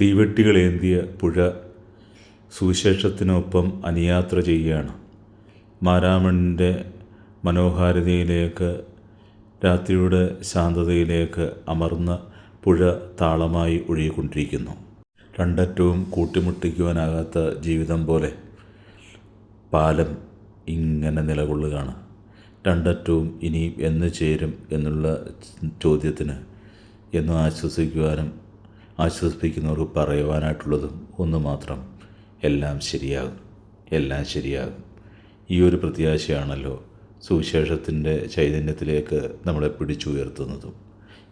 തീവെട്ടികളേന്തിയ പുഴ സുവിശേഷത്തിനൊപ്പം അനുയാത്ര ചെയ്യുകയാണ്. മാരാമണിന്റെ മനോഹാരിതയിലേക്ക് രാത്രിയുടെ ശാന്തതയിലേക്ക് അമർന്ന പുഴ താളമായി ഒഴുകിക്കൊണ്ടിരിക്കുന്നു. രണ്ടറ്റവും കൂട്ടിമുട്ടിക്കുവാനാകാത്ത ജീവിതം പോലെ പാലം ഇങ്ങനെ നിലകൊള്ളുകയാണ്. രണ്ടറ്റവും ഇനിയും എന്ന് ചേരും എന്നുള്ള ചോദ്യത്തിന് എന്നും ആശ്വസിക്കുവാനും ആശ്വസിപ്പിക്കുന്നവർക്ക് പറയുവാനായിട്ടുള്ളതും ഒന്ന് മാത്രം. എല്ലാം ശരിയാകും. എല്ലാം ശരിയാകും. ഈ ഒരു പ്രത്യാശയാണല്ലോ സുവിശേഷത്തിന്റെ ചൈതന്യത്തിലേക്ക് നമ്മളെ പിടിച്ചുയർത്തുന്നതും.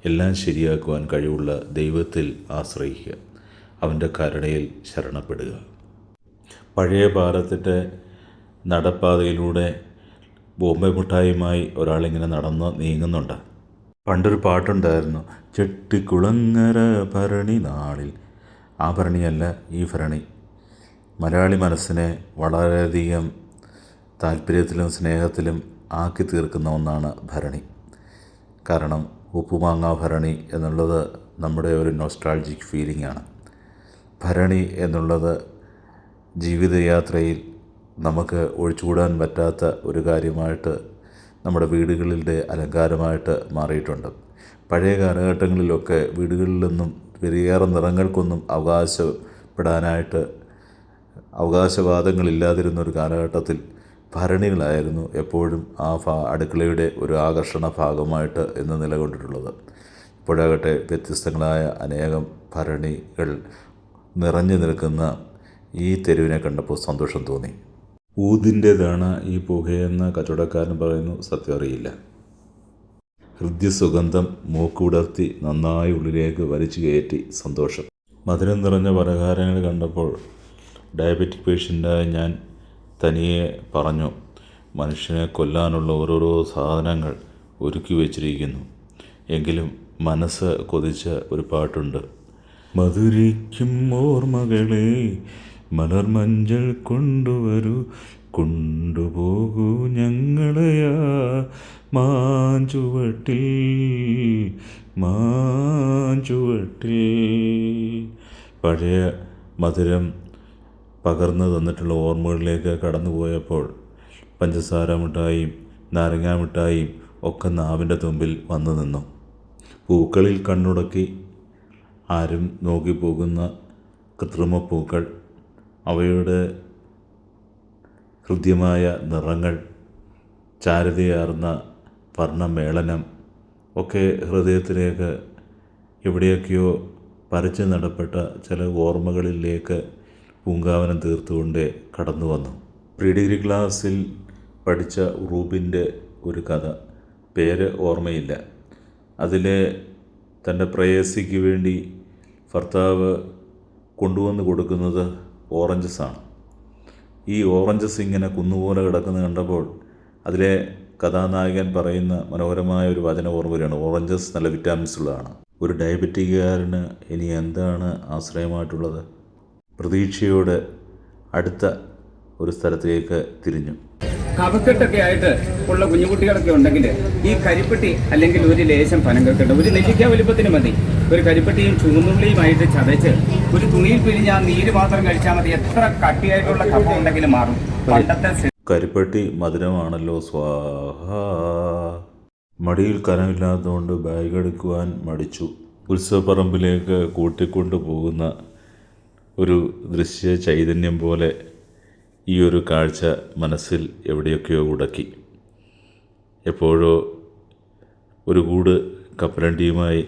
എല്ലാം ശരിയാക്കുവാൻ കഴിവുള്ള ദൈവത്തിൽ ആശ്രയിക്കുക. അവന്റെ കരുണയിൽ ശരണപ്പെടുക. പഴയ ഭാരതത്തിന്റെ നടപ്പാതയിലൂടെ ബോംബെ മിഠായിയുമായി ഒരാളിങ്ങനെ നടന്ന് നീങ്ങുന്നുണ്ട്. പണ്ടൊരു പാട്ടുണ്ടായിരുന്നു ചെട്ടിക്കുളങ്ങര ഭരണി നാളിൽ. ആ ഭരണിയല്ല ഈ ഭരണി. മലയാളി മനസ്സിനെ വളരെയധികം താല്പര്യത്തിലും സ്നേഹത്തിലും ആക്കി തീർക്കുന്ന ഒന്നാണ് ഭരണി. കാരണം ഉപ്പുമാങ്ങ ഭരണി എന്നുള്ളത് നമ്മുടെ ഒരു നൊസ്റ്റാൾജിക് ഫീലിംഗ് ആണ്. ഭരണി എന്നുള്ളത് ജീവിതയാത്രയിൽ നമുക്ക് ഒഴിച്ചുകൂടാൻ പറ്റാത്ത ഒരു കാര്യമായിട്ട് നമ്മുടെ വീടുകളിലെ അലങ്കാരമായിട്ട് മാറിയിട്ടുണ്ട്. പഴയ കാലഘട്ടങ്ങളിലൊക്കെ വീടുകളിലൊന്നും വെറിയേറെ നിറങ്ങൾക്കൊന്നും അവകാശപ്പെടാനായിട്ട് അവകാശവാദങ്ങളില്ലാതിരുന്ന ഒരു കാലഘട്ടത്തിൽ ഭരണികളായിരുന്നു എപ്പോഴും ആ ഭാ അടുക്കളയുടെ ഒരു ആകർഷണ ഭാഗമായിട്ട് ഇന്ന് നിലകൊണ്ടിട്ടുള്ളത്. ഇപ്പോഴാകട്ടെ വ്യത്യസ്തങ്ങളായ അനേകം ഭരണികൾ നിറഞ്ഞു നിൽക്കുന്ന ഈ തെരുവിനെ കണ്ടപ്പോൾ സന്തോഷം തോന്നി. ഊതിന്റേതാണ് ഈ പുകയെന്ന് കച്ചവടക്കാരൻ പറയുന്നു. സത്യം അറിയില്ല. ഹൃദ്യസുഗന്ധം മൂക്കുടർത്തി നന്നായി ഉള്ളിലേക്ക് വലിച്ചു കയറ്റി സന്തോഷം. മധുരം നിറഞ്ഞ പലഹാരങ്ങൾ കണ്ടപ്പോൾ ഡയബറ്റിക് പേഷ്യന്റായ ഞാൻ തനിയെ പറഞ്ഞു മനുഷ്യനെ കൊല്ലാനുള്ള ഓരോരോ സാധനങ്ങൾ ഒരുക്കി വച്ചിരിക്കുന്നു. എങ്കിലും മനസ്സ് കൊതിച്ച ഒരു പാട്ടുണ്ട്. മധുരിക്കും ഓർമ്മകളെ മലർമഞ്ചൾ കൊണ്ടുവരൂ കൊണ്ടുപോകൂ ഞങ്ങളെയാ. മാഞ്ചുവട്ടിൽ മാഞ്ചുവട്ടിൽ പഴയ മധുരം പകർന്നു തന്നിട്ടുള്ള ഓർമ്മകളിലേക്ക് കടന്നുപോയപ്പോൾ പഞ്ചസാര മിഠായിയും നാരങ്ങാ മിഠായിയും ഒക്കെ നാവിന്റെ തുമ്പിൽ വന്നു നിന്നു. പൂക്കളിൽ കണ്ണുടക്കി ആരും നോക്കിപ്പോകുന്ന കൃത്രിമ പൂക്കൾ അവയുടെ ഹൃദ്യമായ നിറങ്ങൾ ചാരുതയാർന്ന വർണമേളനം ഒക്കെ ഹൃദയത്തിലേക്ക് എവിടെയൊക്കെയോ പറിച്ചു നടപ്പെട്ട ചില ഓർമ്മകളിലേക്ക് പൂങ്കാവനം തീർത്തുകൊണ്ട് കടന്നു വന്നു. പ്രീ ഡിഗ്രി ക്ലാസ്സിൽ പഠിച്ച റൂബിന്റെ ഒരു കഥ. പേര് ഓർമ്മയില്ല. അതിലെ തന്റെ പ്രേയസിക്ക് വേണ്ടി ഭർത്താവ് കൊണ്ടുവന്ന് കൊടുക്കുന്നത് ഓറഞ്ചസ് ആണ് ഈ ഓറഞ്ചസ് ഇങ്ങനെ കുന്നുപോലെ കിടക്കുന്നത് കണ്ടപ്പോൾ അതിലെ കഥാനായകൻ പറയുന്ന മനോഹരമായ ഒരു വചന ഓർമ്മ വരികയാണ്. ഓറഞ്ചസ് നല്ല വിറ്റാമിൻസ് ഉള്ളതാണ്. ഒരു ഡയബറ്റിക്കുകാരന് ഇനി എന്താണ് ആശ്രയമായിട്ടുള്ളത്? പ്രതീക്ഷയോടെ അടുത്ത ഒരു സ്ഥലത്തേക്ക് തിരിഞ്ഞു. കഫക്കെട്ടൊക്കെ ആയിട്ട് ഉള്ള കുഞ്ഞുകുട്ടികളൊക്കെ ഉണ്ടെങ്കിൽ ഈ കരിപ്പെട്ടി അല്ലെങ്കിൽ ഒരു ലേശം പനം കെട്ടുണ്ട് ഒരു നെല്ലിക്ക വലുപ്പത്തിന് മതി. ഒരു കരിപ്പെട്ടിയും ചുവന്നുള്ളിയുമായിട്ട് ചതച്ച് ഒരു തുണിയിൽ പിരിഞ്ഞ് ആ നീര് മാത്രം കഴിച്ചാൽ മതി. എത്ര കട്ടിയായിട്ടുള്ള കഫം ഉണ്ടെങ്കിലും മാറും. പണ്ടത്തെ കരിപ്പെട്ടി മധുരമാണല്ലോ സ്വാഹ. മടിയിൽ കനമില്ലാത്തതുകൊണ്ട് ബാഗ് എടുക്കുവാൻ മടിച്ചു. ഉത്സവപ്പറമ്പിലേക്ക് കൂട്ടിക്കൊണ്ടു പോകുന്ന ഒരു ദൃശ്യ ചൈതന്യം പോലെ ഈ ഒരു കാഴ്ച മനസ്സിൽ എവിടെയൊക്കെയോ ഉടക്കി. എപ്പോഴോ ഒരു കൂട് കപ്പലണ്ടിയുമായി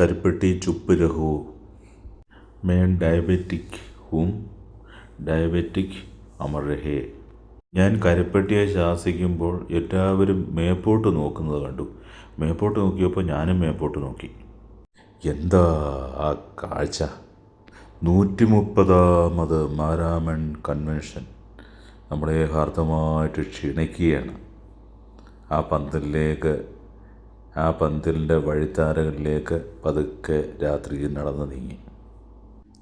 കരിപ്പെട്ടി ചുപ്പ് രഹു മേൻ ഡയബറ്റിക് ഹും ഡയബറ്റിക് അമർ രഹേ ഞാൻ കരപ്പെട്ടിയെ ശാസിക്കുമ്പോൾ എല്ലാവരും മേപ്പോട്ട് നോക്കുന്നത് കണ്ടു. മേപ്പോട്ട് നോക്കിയപ്പോൾ ഞാനും മേപ്പോട്ട് നോക്കി. എന്താ ആ കാഴ്ച? നൂറ്റി മുപ്പതാമത് മാരാമൺ കൺവെൻഷൻ നമ്മളെ ഹാർദമായിട്ട് ക്ഷണിക്കുകയാണ്. ആ പന്തലിലേക്ക് ആ പന്തലിന്റെ വഴിത്താരകളിലേക്ക് പതുക്കെ രാത്രിയിൽ നടന്നു നീങ്ങി.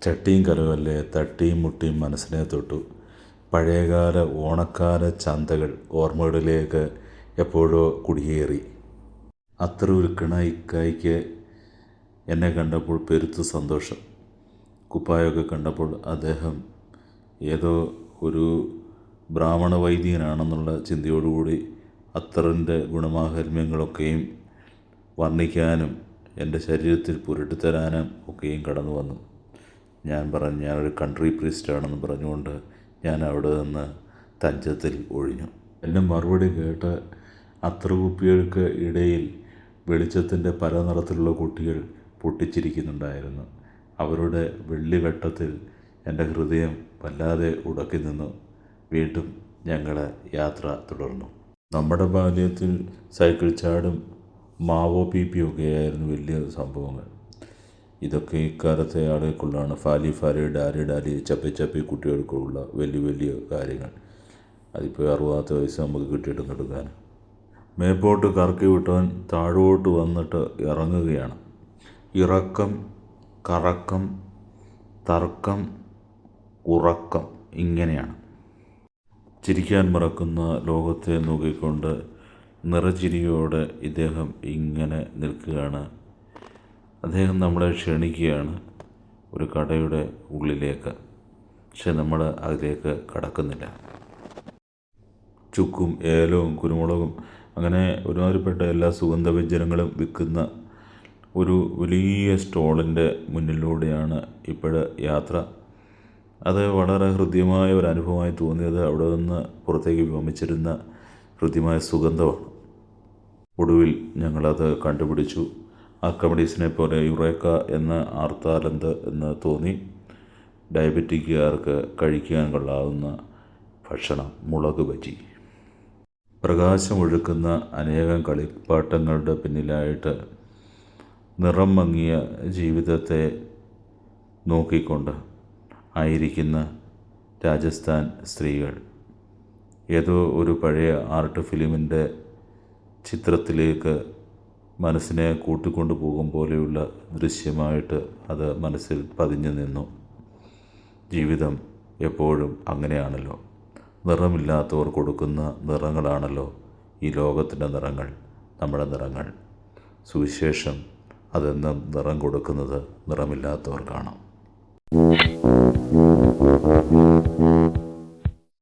ചട്ടിയും കലവല്ലേ തട്ടിയും മുട്ടിയും മനസ്സിനെ തൊട്ടു. പഴയകാല ഓണക്കാല ചന്തകൾ ഓർമ്മകളിലേക്ക് എപ്പോഴോ കുടിയേറി. അത്ര ഒരു കിണ ഇക്കായ്ക്ക് എന്നെ കണ്ടപ്പോൾ പെരുത്തു സന്തോഷം. കുപ്പായൊക്കെ കണ്ടപ്പോൾ അദ്ദേഹം ഏതോ ഒരു ബ്രാഹ്മണ വൈദികനാണെന്നുള്ള ചിന്തയോടുകൂടി അത്തറിന്റെ ഗുണമാഹാത്മ്യങ്ങളൊക്കെയും വർണിക്കാനും എന്റെ ശരീരത്തിൽ പുരട്ടിത്തരാനും ഒക്കെയും കടന്നു വന്നു ഞാൻ പറഞ്ഞു ഞാനൊരു കൺട്രി പ്രീസ്റ്റാണെന്ന് പറഞ്ഞുകൊണ്ട് ഞാൻ അവിടെ നിന്ന് തഞ്ചത്തിൽ ഒഴിഞ്ഞു. എന്റെ മറുപടി കേട്ട് അത്ര കുപ്പികൾക്ക് ഇടയിൽ വെളിച്ചത്തിന്റെ പല നിറത്തിലുള്ള കുട്ടികൾ പൊട്ടിച്ചിരിക്കുന്നുണ്ടായിരുന്നു. അവരുടെ വെള്ളിവെട്ടത്തിൽ എന്റെ ഹൃദയം വല്ലാതെ ഉടക്കി നിന്നു. വീണ്ടും ഞങ്ങൾ യാത്ര തുടർന്നു. നമ്മുടെ ബാല്യത്തിൽ സൈക്കിൾ ചാടും മാവോ പി പീപ്പിയൊക്കെയായിരുന്നു വലിയ സംഭവങ്ങൾ. ഇതൊക്കെ ഇക്കാലത്തെ ആളുകൾക്കുള്ളതാണ്. ഫാലി ഫാലി ഡാലി ഡാലി ചപ്പി ചപ്പി കുട്ടികൾക്കുള്ള വലിയ വലിയ കാര്യങ്ങൾ. അതിപ്പോൾ അറുപതാമത്തെ വയസ്സ് നമുക്ക് കിട്ടിയിട്ടും എടുക്കാൻ. മേപ്പോട്ട് കറക്കി വിട്ടവൻ താഴോട്ട് വന്നിട്ട് ഇറങ്ങുകയാണ്. ഇറക്കം കറക്കം തർക്കം ഉറക്കം ഇങ്ങനെയാണ്. ചിരിക്കാൻ മറക്കുന്ന ലോകത്തെ നോക്കിക്കൊണ്ട് നിറചിരിയോടെ ഇദ്ദേഹം ഇങ്ങനെ നിൽക്കുകയാണ്. അദ്ദേഹം നമ്മളെ ക്ഷണിക്കുകയാണ് ഒരു കടയുടെ ഉള്ളിലേക്ക്. പക്ഷെ നമ്മൾ അതിലേക്ക് കടക്കുന്നില്ല. ചുക്കും ഏലവും കുരുമുളകും അങ്ങനെ ഒരുമാതിരിപ്പെട്ട എല്ലാ സുഗന്ധവ്യഞ്ജനങ്ങളും വിൽക്കുന്ന ഒരു വലിയ സ്റ്റോളിന്റെ മുന്നിലൂടെയാണ് ഇപ്പോൾ യാത്ര. അത് വളരെ ഹൃദ്യമായ ഒരു അനുഭവമായി തോന്നിയത് അവിടെ നിന്ന് പുറത്തേക്ക് വ്യോമിച്ചിരുന്ന ഹൃദ്യമായ സുഗന്ധമാണ്. ഒടുവിൽ ഞങ്ങളത് കണ്ടുപിടിച്ചു. ആർക്കമഡീസിനെ പോലെ യുറേക്ക എന്ന ആർത്താലന്ത് എന്ന് തോന്നി ഡയബറ്റിക്കുകാർക്ക് കഴിക്കാൻ കൊള്ളാവുന്ന ഭക്ഷണം മുളക് ബജി. പ്രകാശമൊഴുക്കുന്ന അനേകം കളിപ്പാട്ടങ്ങളുടെ പിന്നിലായിട്ട് നിറം മങ്ങിയ ജീവിതത്തെ നോക്കിക്കൊണ്ട് ആയിരിക്കുന്ന രാജസ്ഥാൻ സ്ത്രീകൾ ഏതോ ഒരു പഴയ ആർട്ട് ഫിലിമിന്റെ ചിത്രത്തിലേക്ക് മനസ്സിനെ കൂട്ടിക്കൊണ്ടു പോകും പോലെയുള്ള ദൃശ്യമായിട്ട് അത് മനസ്സിൽ പതിഞ്ഞു നിന്നു. ജീവിതം എപ്പോഴും അങ്ങനെയാണല്ലോ. നിറമില്ലാത്തവർ കൊടുക്കുന്ന നിറങ്ങളാണല്ലോ ഈ ലോകത്തിന്റെ നിറങ്ങൾ നമ്മുടെ നിറങ്ങൾ. സുവിശേഷം അതെന്നും നിറം കൊടുക്കുന്നത് നിറമില്ലാത്തവർക്കാണ്.